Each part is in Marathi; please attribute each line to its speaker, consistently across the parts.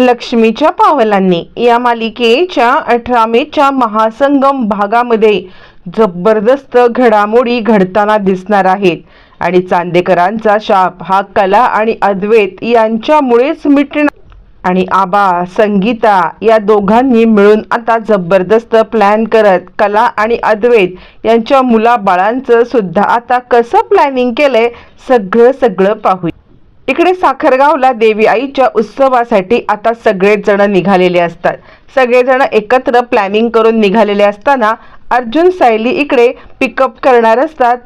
Speaker 1: लक्ष्मीच्या पावलांनी या मालिकेच्या अठरा मेच्या महासंगम भागामध्ये जबरदस्त घडामोडी घडताना दिसणार आहेत. आणि चांदेकरांचा शाप हा कला आणि अद्वैत यांच्यामुळेच मिटणार. आणि आबा संगीता या दोघांनी मिळून आता जबरदस्त प्लॅन करत कला आणि अद्वैत यांच्या मुलाबाळांचं सुद्धा आता कसं प्लॅनिंग केलंय सगळं सगळं पाहूया. इकडे साखरगावला देवी आईच्या उत्सवासाठी आता सगळेच जण निघालेले असतात. सगळेजण एकत्र प्लॅनिंग करून निघालेले असताना अर्जुन सायली इकडे पिकअप करणार असतात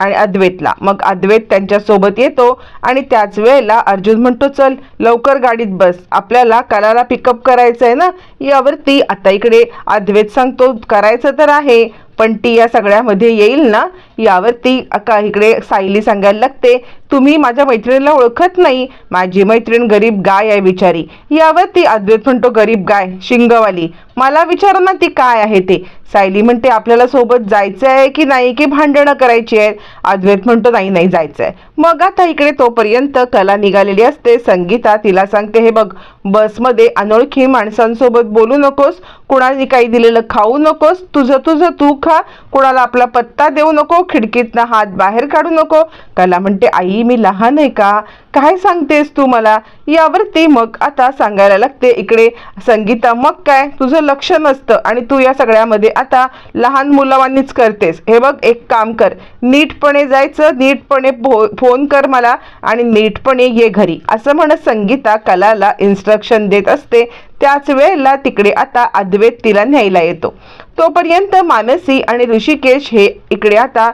Speaker 1: आणि अद्वैतला. मग अद्वैत त्यांच्यासोबत येतो आणि त्याच वेळेला अर्जुन म्हणतो चल लवकर गाडीत बस. आपल्याला कलाला पिकअप करायचं आहे ना? यावरती आता इकडे अद्वैत सांगतो करायचं तर आहे. पण ती या सगळ्यामध्ये येईल ना यावरती अका इकडे सायली सांगायला लागते तुम्ही माझ्या मैत्रिणीला ओळखत नाही माझी मैत्रीण गरीब गाय आहे बिचारी. यावरती अद्वैत म्हणतो गरीब गाय शिंगवाली. मला विचार ना ती काय आहे ते. सायली म्हणते आपल्याला सोबत जायचं आहे की नाही की भांडणं करायची आहेत? अद्वैत म्हणतो नाही नाही जायचं आहे मग आता इकडे तोपर्यंत कला निघालेली असते. संगीता तिला सांगते हे बघ बसमध्ये अनोळखी माणसांसोबत बोलू नकोस. कुणाने काही दिलेलं खाऊ नकोस. तुझं तुझं तू खा. कुणाला आपला पत्ता देऊ नको. खिडकीतनं हात बाहेर काढू नको. कला म्हणते आई मी लहान आहे का? काय सांगतेस तू मला? यावरती मग आता सांगायला लागते इकडे संगीता मग काय? तुझं लक्ष नसतं आणि तू या सगळ्यामध्ये आता लहान मुलांनीच करतेस. हे बघ एक काम कर. नीटपणे जायचं नीटपणे फो फोन कर मला आणि नीटपणे ये घरी. असं म्हणत संगीता कलाला इन्स्ट्रक्शन देत असते. त्याच वेळेला तिकडे आता अद्वैत तिला न्यायला येतो. तोपर्यंत मानसी आणि ऋषिकेश हे इकडे आता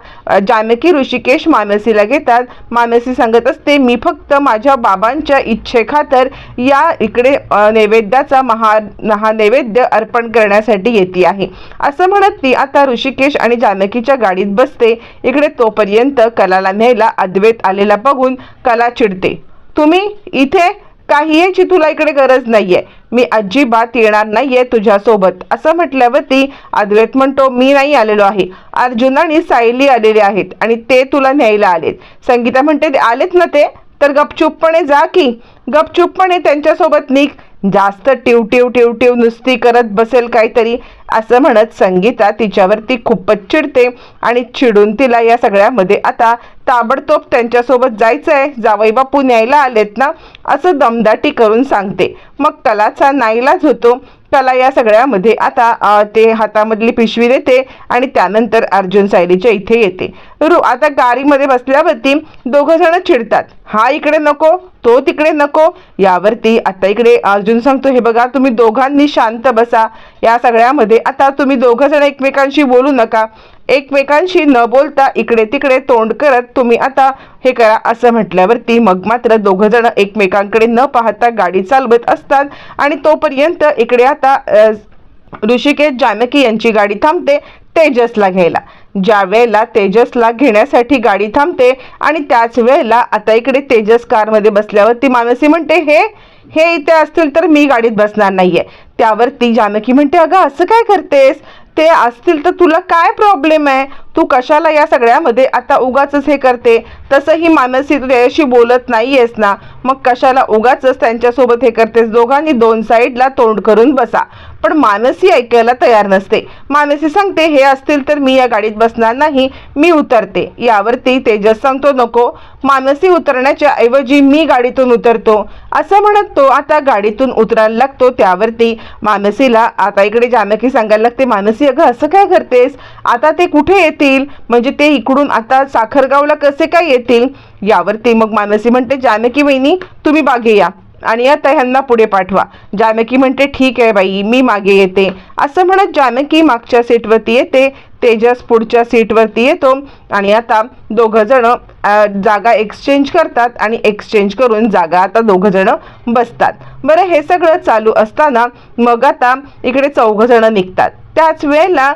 Speaker 1: जानकी ऋषिकेश मानसीला घेतात. मानसी सांगत असते मी फक्त माझ्या बाबांच्या इच्छेखातर या इकडे नैवेद्याचा महा हा नैवेद्य अर्पण करण्यासाठी येते आहे. असं म्हणत ती आता ऋषिकेश आणि जानकीच्या गाडीत बसते. इकडे तोपर्यंत कलाला न्यायला अद्वैत आलेला बघून कला चिडते. तुम्ही इथे काही याची तुला इकडे गरज नाहीये. मी अजिबात येणार नाहीये तुझ्यासोबत. असं म्हटल्यावरती अद्वैत म्हणतो मी नाही आलेलो आहे. अर्जुन आणि सायली आलेले आहेत आणि ते तुला न्यायला आलेत. संगीता म्हणते "ते आलेत ना ते? तर गपचूपपणे जा की. गपचूपपणे त्यांच्यासोबत निघ. जास्त टिव टिव टिव टिव नुसती करत बसेल काहीतरी असं म्हणत संगीता तिच्यावरती खूपच चिडते आणि चिडून तिला या सगळ्यामध्ये आता ताबडतोब त्यांच्यासोबत जायचं आहे जावई बापू न्यायला आलेत ना असं दमदाटी करून सांगते. मग कलाचा नाईलाज होतो. कला या सगळ्यामध्ये आता ते हातामधली पिशवी देते आणि त्यानंतर अर्जुन सायलीच्या इथे येते. रु आता गाडीमध्ये बसल्यावरती दोघं जण चिडतात. हा इकडे नको. तो तिकडे नको. यावरती आता इकडे अर्जुन सांगतो हे बघा तुम्ही दोघांनी शांत बसा. या सगळ्यामध्ये आता तुम्ही दोघं जण एकमेकांशी बोलू नका. एकमेकांशी न बोलता इकडे तिकडे तोंड करत तुम्ही आता हे करा असं म्हटल्यावरती मग मात्र दोघं जण एकमेकांकडे न पाहता गाडी चालवत असतात आणि तोपर्यंत इकडे आता ऋषिकेश जानकी यांची गाडी थांबते तेजसला घ्यायला. ज्या वेळेला तेजसला घेण्यासाठी गाडी थांबते आणि त्याच वेळेला आता इकडे तेजस कारमध्ये बसल्यावर ती मानसी म्हणते हे हे इथे असतील तर मी गाडीत बसणार नाहीये. त्यावर ती जानकी म्हणते अगं असं काय करतेस? ते असतील तर तुला काय प्रॉब्लेम आहे? तू कशाला या सगळ्यामध्ये आता उगाच हे करते? तसंही मानसी तू त्याच्याशी बोलत नाहीयेस ना. मग कशाला उगाच त्यांच्यासोबत हे करतेस? दोघांनी दोन साईडला तोंड करून बसा. पण मानसी ऐकायला तयार नसते. मानसी सांगते हे असतील तर मी या गाडीत बसणार नाही मी उतरते. यावरती तेजस सांगतो नको मानसी उतरण्याच्या ऐवजी मी गाडीतून उतरतो. असं म्हणत तो आता गाडीतून उतरायला लागतो. त्यावरती मानसीला आता इकडे जानकी सांगायला लागते मानसी अगं असं काय करतेस? आता ते कुठे येतील? म्हणजे ते इकडून आता साखरगावला कसे काय येतील? यावरती मग मानसी म्हणते जानकी वहिनी तुम्ही बागे या. आणि आता ह्यांना पुढे पाठवा. जानकी म्हणते ठीक आहे बाई मी मागे येते. असं म्हणत जानकी मागच्या सीटवरती येते तेजस पुढच्या सीटवरती येतो आणि आता दोघं जण जागा एक्सचेंज करतात आणि एक्सचेंज करून जागा आता दोघं जण बसतात. बरं हे सगळं चालू असताना मग आता इकडे चौघं जण निघतात. त्याच वेळेला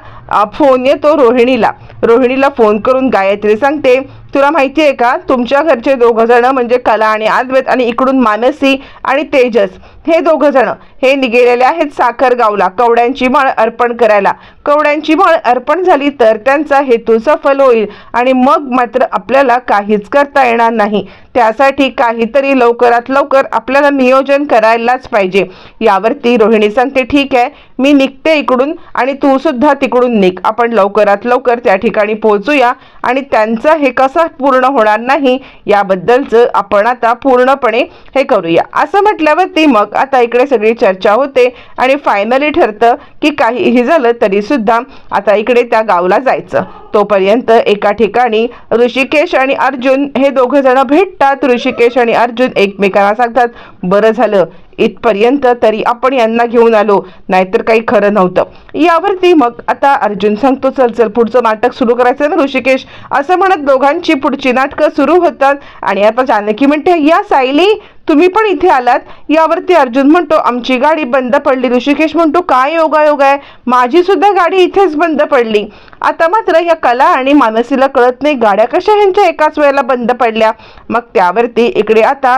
Speaker 1: फोन येतो रोहिणीला. रोहिणीला फोन करून गायत्री सांगते तुला माहिती आहे का? तुमच्या घरचे दोघं जण म्हणजे कला आणि आद्वैत आणि इकडून मानसी आणि तेजस. हे दोघं जण हे निघालेले आहेत साखरगावला कवड्यांची माळ अर्पण करायला. कवड्यांची माळ अर्पण झाली तर त्यांचा हेतू सफल होईल आणि मग मात्र आपल्याला काहीच करता येणार नाही. त्यासाठी काहीतरी लवकरात लवकर आपल्याला नियोजन करायलाच पाहिजे. यावरती रोहिणी सांगते ठीक आहे मी निघते इकडून आणि तू सुद्धा तिकडून निघ. आपण लवकरात लवकर त्या ठिकाणी पोहोचूया आणि त्यांचं हे कसं पूर्ण होणार नाही याबद्दलचं आपण आता पूर्णपणे हे करूया. असं म्हटल्यावरती मग आता इकडे सगळी चर्चा होते आणि फायनली ठरतं की काहीही झालं तरी सुद्धा आता इकडे त्या गावला जायचं. तोपर्यंत एका ठिकाणी ऋषिकेश आणि अर्जुन हे दोघं जण भेटतात. ऋषिकेश आणि अर्जुन एकमेकांना सांगतात बरं झालं इथपर्यंत तरी आपण यांना घेऊन आलो. नाहीतर काही खरं नव्हतं. यावरती मग आता अर्जुन सांगतो चल चल पुढचं नाटक सुरू करायचं ना ऋषिकेश? असं म्हणत दोघांची पुढची नाटकं सुरू होतात. आणि आता जानकी म्हणते या सायली तुम्ही पण इथे आलात. यावरती अर्जुन म्हणतो आमची गाडी बंद पडली. ऋषिकेश म्हणतो काय योगायोग आहे? माझी सुद्धा गाडी इथेच बंद पडली. आता मात्र या कला आणि मानसीला कळत नाही. गाड्या कशा ह्यांच्या एकाच वेळेला बंद पडल्या? मग त्यावरती इकडे आता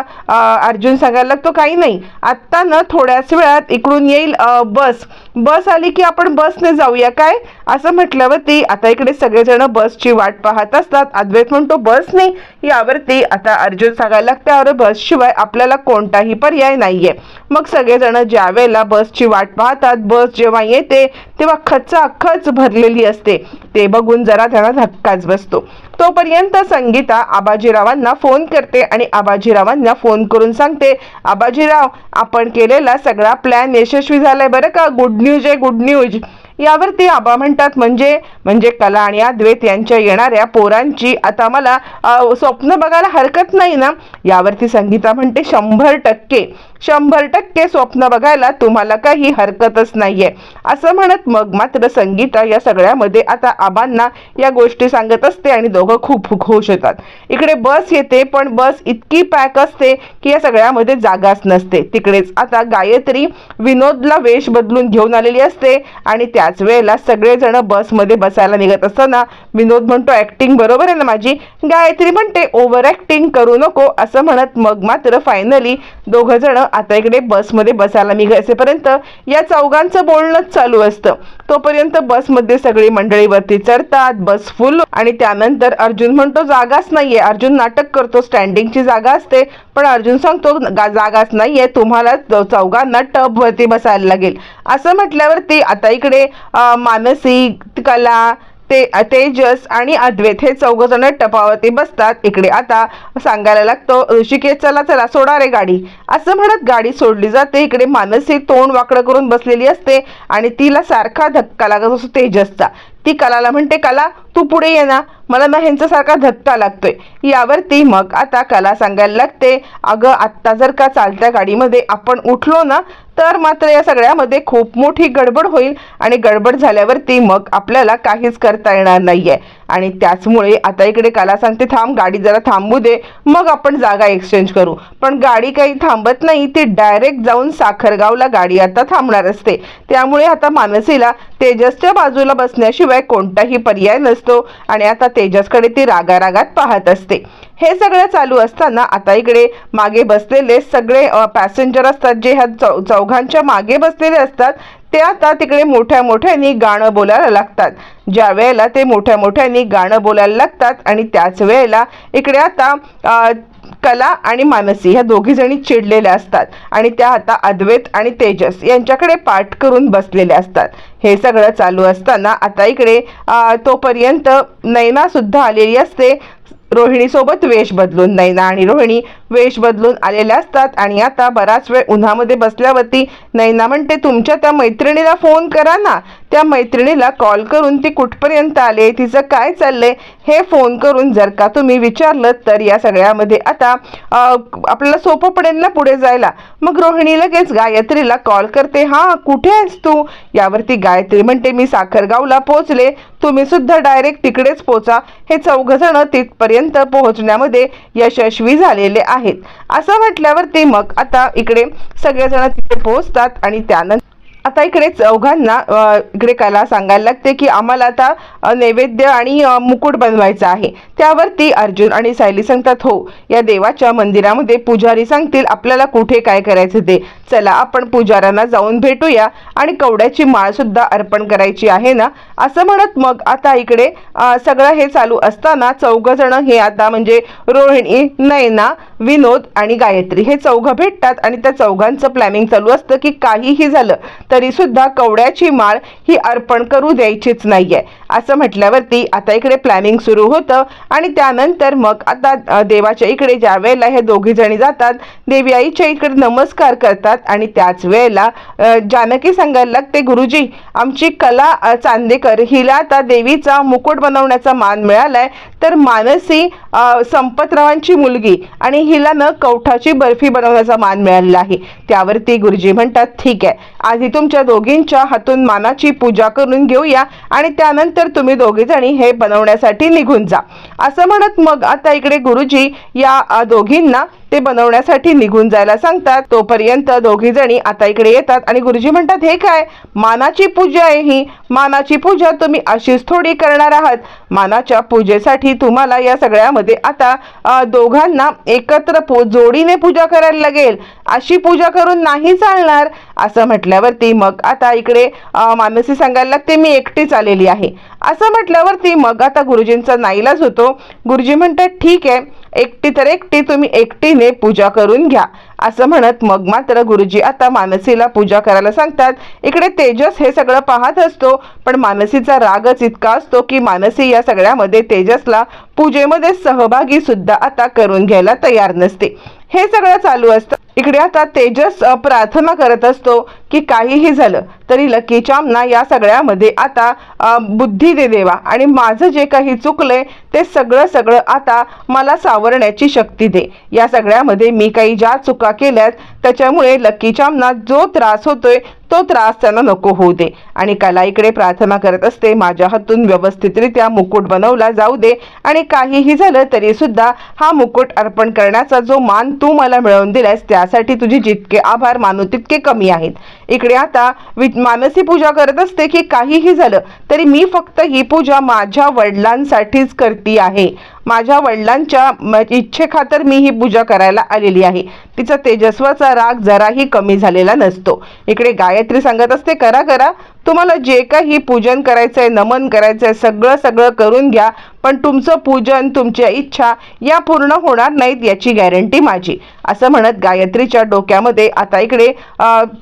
Speaker 1: अर्जुन सांगायला लागतो काही नाही. आत्ता ना थोड्याच वेळात इकडून येईल बस. बस आली की आपण बसने जाऊया. काय? असं म्हटल्यावरती आता इकडे सगळेजण बसची वाट पाहत असतात. अद्वैत म्हणतो बस नाही यावरती आता अर्जुन सांगायला लागते अरे बसशिवाय आपल्याला कोणताही पर्याय नाहीये. मग सगळेजण ज्या वेळेला बसची वाट पाहतात बस जेव्हा येते तेव्हा खचा भरलेली असते. ते बघून जरा त्यांना धक्काच बसतो. तोपर्यंत संगीता आबाजीरावांना फोन करते आणि आबाजीरावांना फोन करून सांगते आबाजीराव आपण केलेला सगळा प्लॅन यशस्वी झालाय बरं का? गुड न्यूज आहे गुड न्यूज यावरती आबा म्हणतात म्हणजे म्हणजे कला आणि अद्वैत यांच्या येणाऱ्या पोरांची आता मला स्वप्न बघायला हरकत नाही ना? यावरती संगीता म्हणते शंभर टक्के. शंभर टक्के स्वप्न बघायला तुम्हाला काही हरकतच नाहीये. असं म्हणत मग मात्र संगीता या सगळ्यामध्ये आता आबांना या गोष्टी सांगत असते आणि दोघं खूप खुश होतात. इकडे बस येते पण बस इतकी पॅक असते की या सगळ्यामध्ये जागाच नसते. तिकडेच आता गायत्री विनोदला वेश बदलून घेऊन आलेली असते आणि त्याच वेळेला सगळेजण बसमध्ये बसायला निघत असताना विनोद म्हणतो ऍक्टिंग बरोबर आहे ना माझी? गायत्री म्हणते ओव्हर ऍक्टिंग करू नको. असं म्हणत मग मात्र फायनली दोघं जण आता इकडे बसमध्ये बसायला निघायचेपर्यंत या चौघांचं बोलणंच चालू असतं. तोपर्यंत बसमध्ये सगळी मंडळी वरती चढतात बस फुल आणि त्यानंतर अर्जुन म्हणतो जागाच नाहीये. अर्जुन नाटक करतो स्टँडिंगची जागा असते. पण अर्जुन सांगतो जागाच नाहीये. तुम्हाला चौघांना टब वरती बसायला लागेल. असं म्हटल्यावरती आता इकडे मानसिक कला ते तेजस आणि अद्वैत हे चौघजण टपावरती बसतात. इकडे आता सांगायला लागतो ऋषिकेश चला चला सोडा रे गाडी. असं म्हणत गाडी सोडली जाते. इकडे मानसी तोंड वाकडं करून बसलेली असते आणि तिला सारखा धक्का लागत असतो तेजसचा. ती कलाला म्हणते कला तू पुढे ये ना. मला ना ह्यांच्यासारखा धक्का लागतोय. यावरती मग आता कला सांगायला लागते. अगं आत्ता जर का चालत्या गाडीमध्ये आपण उठलो ना तर मात्र या सगळ्यामध्ये खूप मोठी गडबड होईल आणि गडबड झाल्यावरती मग आपल्याला काहीच करता येणार नाहीये. आणि त्याचमुळे आता इकडे कला सांगते थांब गाडी जरा थांबू दे. मग आपण जागा एक्सचेंज करू. पण गाडी काही थांबत नाही. ती डायरेक्ट जाऊन साखरगावला गाडी आता थांबणार असते. त्यामुळे आता मानसीला तेजसच्या बाजूला बसण्याशिवाय कोणताही पर्याय नसतो. आणि आता तेजसकडे ती रागारागात पाहत असते. हे सगळं चालू असताना आता इकडे मागे बसलेले सगळे पॅसेंजर असतात जे ह्या चौ चौघांच्या मागे बसलेले असतात ते आता तिकडे मोठ्या मोठ्यानी गाणं बोलायला लागतात. ज्या वेळेला ते मोठ्या मोठ्यानी गाणं बोलायला लागतात आणि त्याच वेळेला इकडे आता कला आणि मानसी ह्या दोघी जणी चिडलेल्या असतात. आणि त्या आता अद्वैत आणि तेजस यांच्याकडे पाठ करून बसलेल्या असतात. हे सगळं चालू असताना आता इकडे तोपर्यंत नैना सुद्धा आलेली असते. रोहिणी सोबत वेश बदलून नैना आणि रोहिणी वेश बदलून आलेल्या असतात. आणि आता बराच वेळ उन्हामध्ये बसल्यावरती नैना म्हणते तुमच्या त्या मैत्रिणीला फोन करा ना. त्या मैत्रिणीला कॉल करून ती कुठपर्यंत आले तिचं काय चाललंय हे फोन करून जर का तुम्ही विचारलं तर या सगळ्यामध्ये आता आपल्याला सोपं पडेल ना पुढे जायला. मग रोहिणी लगेच गायत्रीला कॉल करते हां कुठे आहेस तू? यावरती गायत्री म्हणते मी साखरगावला पोहोचले. तुम्ही सुद्धा डायरेक्ट तिकडेच पोचा. हे चौघजण तिथपर्यंत पोहोचण्यामध्ये यशस्वी झालेले आहेत. असं म्हटल्यावरती मग आता इकडे सगळेजण तिथे पोहोचतात आणि त्यानंतर आता इकडे चौघांना इकडे कला सांगायला लागते की आम्हाला आता नैवेद्य आणि मुकुट बनवायचा आहे. त्यावरती अर्जुन आणि सायली सांगतात हो या देवाच्या मंदिरामध्ये पुजारी सांगतील आपल्याला कुठे काय करायचं ते. चला आपण पुजाऱ्यांना जाऊन भेटूया आणि कवड्याची माळ सुद्धा अर्पण करायची आहे ना? असं म्हणत मग आता इकडे सगळं हे चालू असताना चौघ जण हे आता म्हणजे रोहिणी नयना विनोद आणि गायत्री हे चौघं भेटतात आणि त्या चौघांचं प्लॅनिंग चालू असतं की काहीही झालं तरी सुद्धा कवड्याची माळ ही अर्पण करू द्यायचीच नाहीये. असं म्हटल्यावरती आता इकडे प्लॅनिंग सुरू होतं आणि त्यानंतर मग आता देवाच्या इकडे ज्या वेळेला हे दोघी जणी जातात देवी आईच्या इकडे नमस्कार करतात आणि त्याच वेळेला जानकी सांगायला लागते गुरुजी आमची कला चांदेकर हिला आता देवीचा मुकुट बनवण्याचा मान मिळालाय. तर मानसी संपतरावांची मुलगी आणि हिला न कवठाची बर्फी बनवण्याचा मान मिळालेला आहे. त्यावरती गुरुजी म्हणतात ठीक आहे. आधी तुमच्या दोघींच्या हातून मानाची पूजा करून घेऊया आणि त्यानंतर तर तुम्ही दोघी जणी हे बनवण्यासाठी निघून जा. असं म्हणत मग आता इकडे गुरुजी या दोघींना ते बनवण्यासाठी निघून जायला सांगतात. तोपर्यंत दोघी जणी आता इकडे येतात आणि गुरुजी म्हणतात हे काय? मानाची पूजा आहे ही. मानाची पूजा तुम्ही अशीच थोडी करणार आहात. मानाच्या पूजेसाठी तुम्हाला या सगळ्यामध्ये आता दोघांना एकत्र पू जोडीने पूजा करायला लागेल. अशी पूजा करून नाही चालणार. असं म्हटल्यावरती मग आता इकडे मानसी सांगायला लागते मी एकटीच आलेली आहे. असं म्हटल्यावरती मग आता गुरुजींचा नाईलाज होतो. गुरुजी म्हणतात ठीक आहे एकटी तर एकटी तुम्ही एकटीने पूजा करून घ्या. असं म्हणत मग मात्र गुरुजी आता मानसीला पूजा करायला सांगतात इकडे तेजस हे सगळं पाहत असतो पण मानसीचा रागच इतका असतो की मानसी या सगळ्यामध्ये तेजसला पूजेमध्ये सहभागी सुद्धा आता करून घ्यायला तयार नसते. हे सगळं चालू असतं. इकडे आता तेजस प्रार्थना करत असतो की काहीही झालं तरी लकी चामना या सगळ्यामध्ये आता बुद्धी दे देवा आणि माझं जे काही चुकलंय ते सगळं सगळं आता मला सावरण्याची शक्ती दे. या सगळ्यामध्ये मी काही ज्या चुका केल्यास त्याच्यामुळे लकी चामना जो त्रास होतोय तो त्रास त्यांना नको होऊ दे. आणि कलाईकडे प्रार्थना करत असते माझ्या हातून व्यवस्थितरित्या मुकुट बनवला जाऊ दे. आणि काहीही झालं तरी सुद्धा हा मुकुट अर्पण करण्याचा जो मान तू मला मिळवून दिलास त्यासाठी तुझे जितके आभार मानू तितके कमी आहेत. इकडे आता वि- मानसी पूजा करत असते की काहीही झालं तरी मी फक्त ही पूजा माझ्या वडिलांसाठीच करती आहे. माझ्या वडिलांच्या म- इच्छेखातर मी ही पूजा करायला आलेली आहे. तिचा तेजस्वाचा राग जराही कमी झालेला नसतो. इकडे गायत्री सांगत असते करा करा तुम्हाला जे काही पूजन करायचं आहे नमन करायचं आहे सगळं सगळं करून घ्या पण तुमचं पूजन तुमच्या इच्छा या पूर्ण होणार नाहीत याची गॅरंटी माझी. असं म्हणत गायत्रीच्या डोक्यामध्ये आता इकडे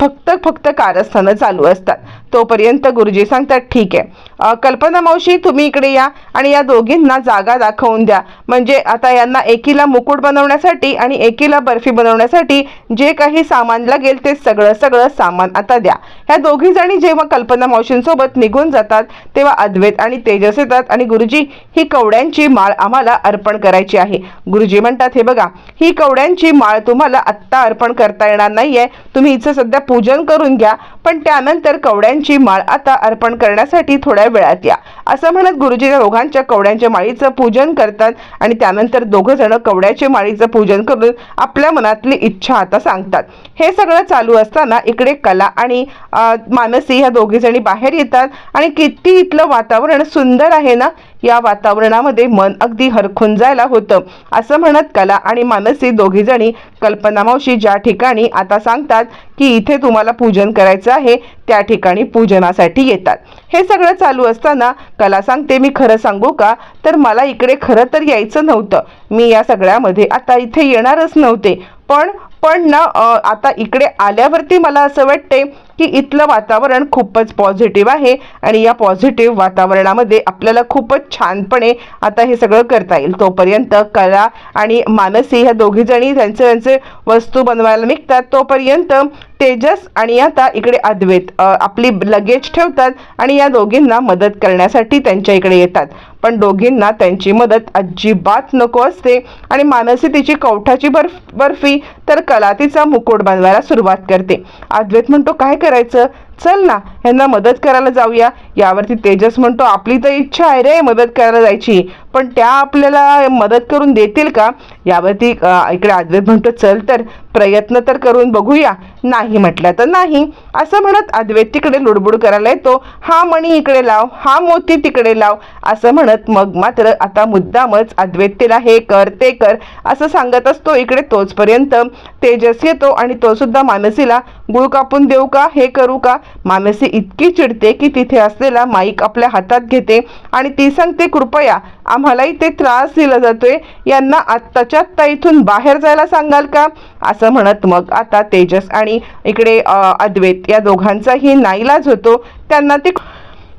Speaker 1: फक्त फक्त कारस्थानं चालू असतात. तोपर्यंत गुरुजी सांगतात ठीक आहे. कल्पना मावशी तुम्ही इकडे या आणि या दोघींना जागा दाखवून द्या. म्हणजे आता यांना एकीला मुकुट बनवण्यासाठी आणि एकीला बर्फी बनवण्यासाठी जे काही सामान लागेल ते सगळं सगळं सामान आता द्या. ह्या दोघी जणी जेव्हा कल्पना मावशींसोबत निघून जातात तेव्हा अद्वैत आणि तेजस येतात आणि गुरुजी ही कवड्यांची माळ आम्हाला अर्पण करायची आहे. गुरुजी म्हणतात हे बघा ही कवड्यांची माळ तुम्हाला आत्ता अर्पण करता येणार नाहीये. तुम्ही हिचं सध्या पूजन करून घ्या पण त्यानंतर कवड्यांची माळ आता अर्पण करण्यासाठी थोड्या वेळात या. असं म्हणत गुरुजी दोघांच्या कवड्यांच्या माळीचं पूजन करतात आणि त्यानंतर दोघं जण कवड्याच्या माळीचं पूजन करून आपल्या मनातली इच्छा आता सांगतात. हे सगळं चालू असताना इकडे कला आणि मानसी ह्या दोघी जणी बाहेर येतात आणि किती इथलं वातावरण सुंदर आहे ना या वातावरणामध्ये मन अगदी हरखून जायला होतं. असं म्हणत कला आणि मानसी दोघी जणी कल्पना मावशी ज्या ठिकाणी आता सांगतात की इथे तुम्हाला पूजन करायचं आहे त्या ठिकाणी पूजनासाठी येतात. हे सगळं चालू असताना कला सांगते मी खरं सांगू का? तर मला इकडे खरं तर यायचं नव्हतं. मी या सगळ्यामध्ये आता इथे येणारच नव्हते. पण पण ना आता इकडे आल्यावरती मला असं वाटते की इथलं वातावरण खूपच पॉझिटिव्ह आहे आणि या पॉझिटिव्ह वातावरणामध्ये आपल्याला खूपच छानपणे आता हे सगळं करता येईल. तोपर्यंत कला आणि मानसी ह्या दोघी जणी त्यांचे त्यांचे वस्तू बनवायला निघतात तोपर्यंत तेजस आणि आता इकडे अद्वैत आपली लगेज ठेवतात आणि या दोघींना मदत करण्यासाठी त्यांच्या इकडे येतात. पण दोघींना त्यांची मदत अजिबात नको असते. आणि मानसी तिची कवठाची बर्फ बर्फी तर कला तिचा मुकुट बनवायला सुरुवात करते. अद्वैत म्हणतो काय करायचं? चल ना ह्यांना मदत करायला जाऊया. यावरती तेजस म्हणतो आपली तर इच्छा आहे रे मदत करायला जायची. पण त्या आपल्याला मदत करून देतील का? यावरती इकडे अद्वैत म्हणतो चल तर. प्रयत्न तर करून बघूया. नाही म्हटलं तर नाही. असं म्हणत अद्वैत तिकडे लुडबुड करायला येतो. हा मणी इकडे लाव हा मोती तिकडे लाव. असं म्हणत मग मात्र आता मुद्दामच अद्वैत्यला हे कर ते कर असं सांगत असतो. इकडे तोचपर्यंत तेजस येतो आणि तो सुद्धा मानसीला गुळ कापून देऊ का हे करू का? मानसी इतकी चिडते की तिथे असलेला माईक आपल्या हातात घेते आणि ती सांगते कृपया आम्हालाही ते त्रास दिला जातोय. यांना आत्ताच्या आत्ता इथून बाहेर जायला सांगाल का? असं म्हणत मग आता तेजस आणि इकडे अद्वैत या दोघांचाही नाईलाज होतो. त्यांना ती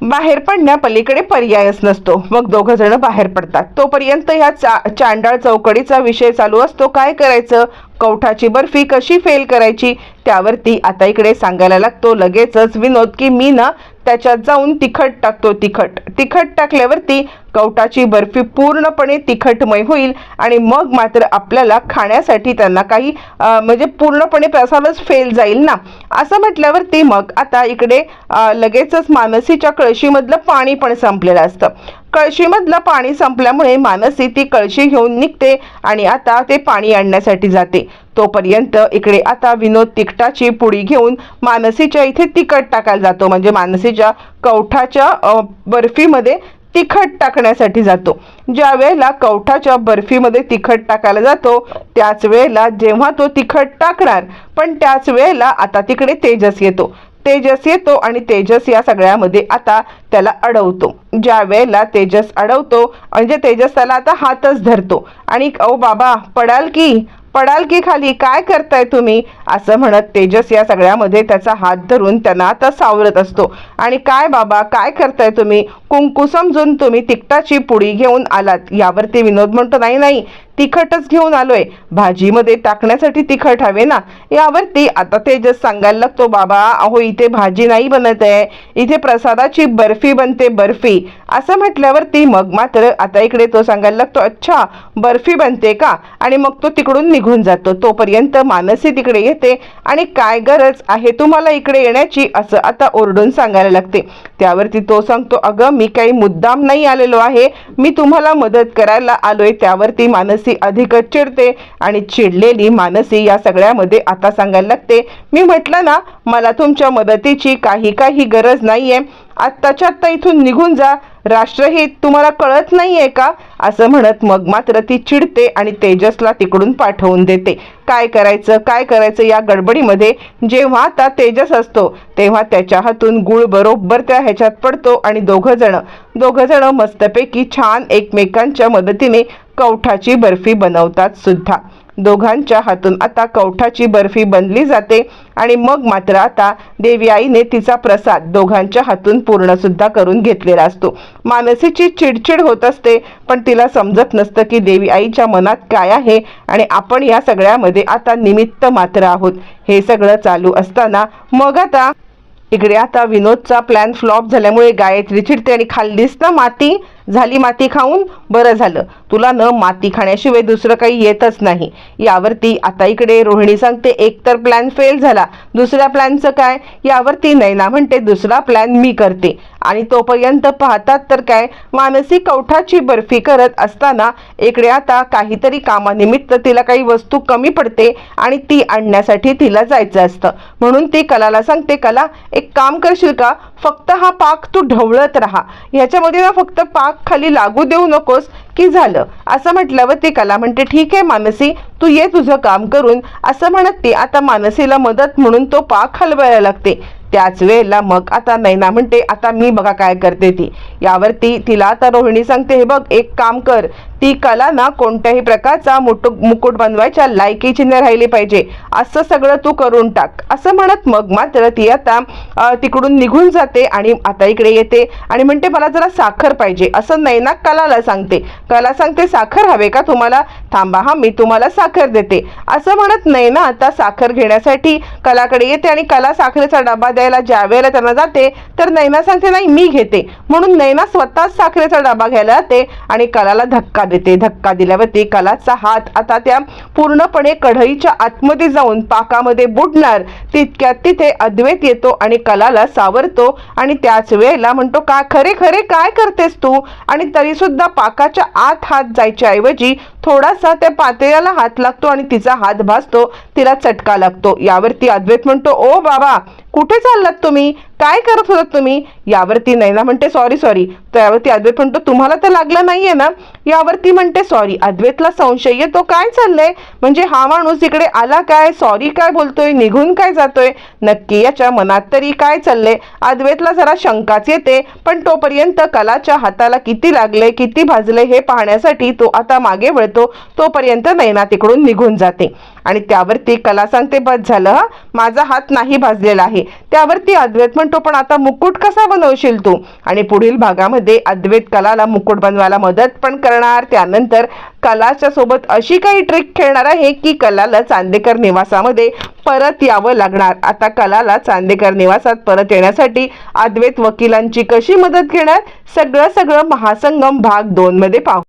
Speaker 1: बाहेर पडण्यापलीकडे पर्यायच नसतो. मग दोघं जण बाहेर पडतात. तोपर्यंत ह्या चा चांडाळ चौकडीचा विषय चालू असतो. काय करायचं? कवठाची बर्फी कशी फेल करायची? त्यावरती आता इकडे सांगायला लागतो. लगेचच विनोद की मी ना त्याच्यात जाऊन तिखट टाकतो तिखट. तिखट टाकल्यावरती कवटाची बर्फी पूर्णपणे तिखटमय होईल आणि मग मात्र आपल्याला खाण्यासाठी त्यांना काही म्हणजे पूर्णपणे प्रसादच फेल जाईल ना. असं म्हटल्यावरती मग आता इकडे लगेचच मानसीच्या कळशीमधलं पाणी पण संपलेलं असतं. कळशीमधलं पाणी संपल्यामुळे मानसी ती कळशी घेऊन निघते आणि आता ते पाणी आणण्यासाठी जाते. तोपर्यंत इकडे आता विनोद तिखटाची पुडी घेऊन मानसीच्या इथे तिखट टाकायला जातो. म्हणजे मानसीच्या कवठाच्या बर्फीमध्ये तिखट टाकण्यासाठी जातो. ज्या वेळेला कवठाच्या बर्फीमध्ये तिखट टाकायला जातो त्याच वेळेला जेव्हा तो तिखट टाकणार पण त्याच वेळेला आता तिकडे तेजस येतो. तेजस येतो आणि तेजस या सगळ्यामध्ये आता त्याला अडवतो. ज्या वेळेला तेजस अडवतो म्हणजे तेजस त्याला आता हातच धरतो. आणि ओ बाबा पडाल की? पडाल की खाली? काय करताय तुम्ही? असं म्हणत तेजस या सगळ्यामध्ये त्याचा हात धरून त्यांना आता सावरत असतो. आणि काय बाबा? काय करताय तुम्ही? कुंकू समजून तुम्ही तिखटाची पुडी घेऊन आलात. यावरती विनोद म्हणतो नाही नाही. तिखटच घेऊन आलोय. भाजीमध्ये टाकण्यासाठी तिखट हवे ना? यावरती आता तेजस सांगायला लागतो बाबा अहो इथे भाजी नाही बनत आहे. इथे प्रसादाची बर्फी बनते बर्फी. असं म्हटल्यावरती मग मात्र आता इकडे तो सांगायला लागतो अच्छा बर्फी बनते का? आणि मग तो तिकडून निघून जातो. तोपर्यंत मानसी तिकडे येते आणि काय गरज आहे तुम्हाला इकडे येण्याची? असं आता ओरडून सांगायला लागते. त्यावरती तो सांगतो अगं मी काही मुद्दाम नाही आलेलो आहे. मी तुम्हाला मदत करायला आलोय. त्यावरती मानसी अधिकच चिडते आणि चिडलेली मानसी या सगळ्यामध्ये आता सांगायला लागते. मी म्हटलं ना मला तुमच्या मदतीची काही काही गरज नाहीये. आत्ताच्या आत्ता इथून निघून जा. राष्ट्रहित तुम्हाला कळत नाहीये का? असं म्हणत मग मात्र ती चिडते आणि तेजसला तिकडून पाठवून देते. काय करायचं काय करायचं या गडबडीमध्ये? जेव्हा आता तेजस असतो तेव्हा त्याच्या हातून गुळ बरोबर त्या ह्याच्यात पडतो आणि दोघं जण दोघं जण मस्तपैकी छान एकमेकांच्या मदतीने कवठाची बर्फी बनवतात सुद्धा. दोघांच्या हातून आता कवठाची बर्फी बनली जाते आणि मग मात्र आता देवी आईने तिचा प्रसाद दोघांच्या हातून पूर्ण सुद्धा करून घेतलेला असतो. मानसीची चिडचिड होत असते पण तिला समजत नसतं की देवी आईच्या मनात काय आहे आणि आपण या सगळ्यामध्ये आता निमित्त मात्र आहोत. हे सगळं चालू असताना मग आता इकडे आता विनोदचा प्लॅन फ्लॉप झाल्यामुळे गायत्री चिडते आणि खाल्लीच ना माती? झाली माती खाऊन बरं झालं. तुला न माती खाण्याशिवाय दुसरं काही येतच नाही. यावरती आता इकडे रोहिणी सांगते एक तर प्लॅन फेल झाला. दुसऱ्या प्लॅनचं काय? यावरती नैना म्हणते दुसरा प्लॅन मी करते. आणि तोपर्यंत पाहतात तर काय? मानसी कवठाची बर्फी करत असताना इकडे आता काहीतरी कामानिमित्त तिला काही वस्तू कमी पडते आणि ती आणण्यासाठी तिला जायचं असतं. म्हणून ती कलाला सांगते कला एक काम करशील का? फक्त हा पाक तू ढवळत राहा. ह्याच्यामध्ये ना फक्त पाक खाली लागू देऊ नकोस की झालं? असं म्हटल्यावर ती कला म्हणते ठीक आहे मानसी तू ये तुझं काम करून. असं म्हणत ती आता मानसीला मदत म्हणून तो पाक हलवायला लागते. त्याच वेळेला मग आता नैना म्हणते आता मी बघा काय करते ती. यावरती तिला आता रोहिणी सांगते हे बघ एक काम कर. ती कला ना कोणत्याही प्रकारचा मुटुक मुकुट बनवायच्या लायकीची चिन्ह राहिली पाहिजे. असं सगळं तू करून टाक. असं म्हणत मग मात्र ती आता तिकडून निघून जाते आणि आता इकडे येते आणि म्हणते मला जरा साखर पाहिजे. असं नैना कलाला सांगते. कला सांगते साखर हवे का तुम्हाला? थांबा हा मी तुम्हाला साखर देते. असं म्हणत नैना आता साखर घेण्यासाठी कलाकडे येते आणि कला साखरेचा डबा द्यायला ज्या वेळेला त्यांना जाते तर नैना सांगते नाही मी घेते. म्हणून नैना स्वतःच साखरेचा डबा घ्यायला जाते आणि कलाला धक्का देते धक्का दिल्यावरती कलाचा हात आता त्या पूर्णपणे कढईच्या आतमध्ये जाऊन पाकामध्ये बुडणार. तितक्यात तिथे अद्वैत येतो आणि कलाला सावरतो आणि त्याच वेळेला म्हणतो का खरे खरे काय करतेस तू? आणि तरी सुद्धा पाकाच्या आत हात जायच्या ऐवजी थोडासा त्या पातेल्याला हात लागतो आणि तिचा हात भासतो तिला चटका लागतो. यावरती अद्वैत म्हणतो ओ बाबा कुठे चाललात तुम्ही? काय करत होतात तुम्ही? यावरती नैना म्हणते सॉरी सॉरी त्यावरती अद्वैत म्हणतो तुम्हाला तर लागलं नाहीये ना? यावरती म्हणते सॉरी अद्वैतला संशय येतो काय चाललंय? म्हणजे हा माणूस इकडे आला काय? सॉरी काय बोलतोय? निघून काय जातोय? नक्की याच्या मनात तरी काय चाललंय? अद्वैतला जरा शंकाच येते पण तोपर्यंत कलाच्या हाताला किती लागले किती भाजले हे पाहण्यासाठी तो आता मागे वळतो. तोपर्यंत नैना तिकडून निघून जाते. आणि त्यावरती कला सांगते बस झालं माझा हात नाही भाजलेला आहे. त्यावरती अद्वैत म्हणतो पण आता मुकुट कसा बनवशील तू? आणि पुढील भागामध्ये अद्वैत कलाला मुकुट बनवायला मदत पण करणार. त्यानंतर कलाच्या सोबत अशी काही ट्रिक खेळणार आहे की कलाला चांदेकर निवासामध्ये परत यावं लागणार. आता कलाला चांदेकर निवासात परत येण्यासाठी अद्वैत वकिलांची कशी मदत घेणार? सगळं सगळं महासंगम भाग दोन मध्ये पाहू.